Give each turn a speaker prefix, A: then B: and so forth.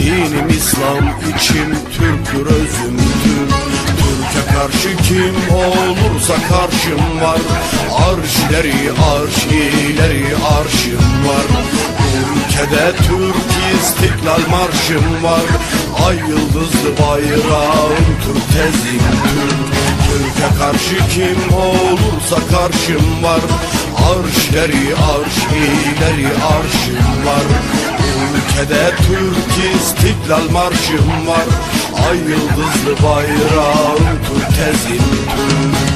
A: Dinim İslam, içim Türktür, özüm Türk. Türk'e karşı kim olursa karşım var. Arşileri arşileri arşım var. Ülkede Türk istiklal marşım var. Ay yıldızlı bayrağım Türk tezim Türk. Türk'e karşı kim olursa karşım var. Arşileri arşileri arşım var Ülkede Türk istiklal marşım var. Ay yıldızlı bayrağım Türk tezim Türk